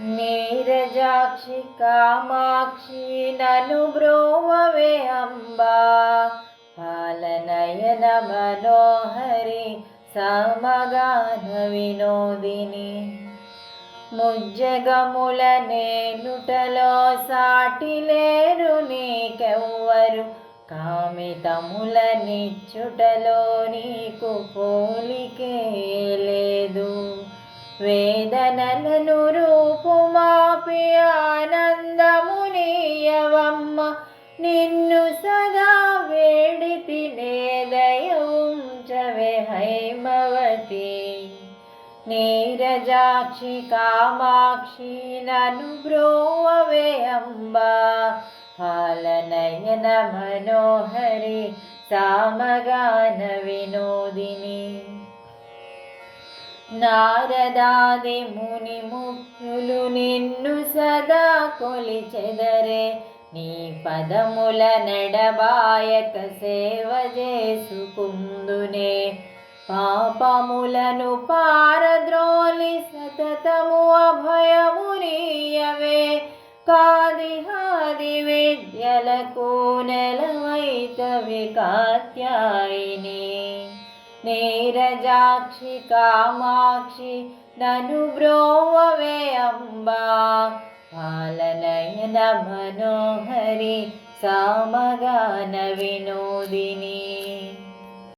నీరజాక్షి కామాక్షి నను బ్రోవవే అంబా. పాలనయన మనోహరి సమగాన వినోదిని. ముజ్జగముల నేనుటలో సాటి లేరు నీకెవ్వరు. కామితముల నిచ్చుటలో నీకు పోలికే లేదు. వేదనలను రూపుమాపి ఆనందమునీయవమ్మ నిన్ను సదా వేడితి నేదయుంచవే హైమవతి నీరజాక్షి కామాక్షి నను బ్రోవే అంబ పాలనయన మనోహరి సామగాన వినోదిని నారదాది ముని ముక్తులు నిన్ను సదా కొలిచెదరే. నీ పదముల నడబాయక సేవ చేసుకుందునే. పాపములను పారద్రోలి సతతము అభయమునీయవే కాదిహాది విద్యలకు నెలవైతవి కాత్యాయిని. नीरजाक्षि कामाक्षि ननु ब्रोमवे अम्बा। पालनयन मनोहरि सामगानविनोदिनी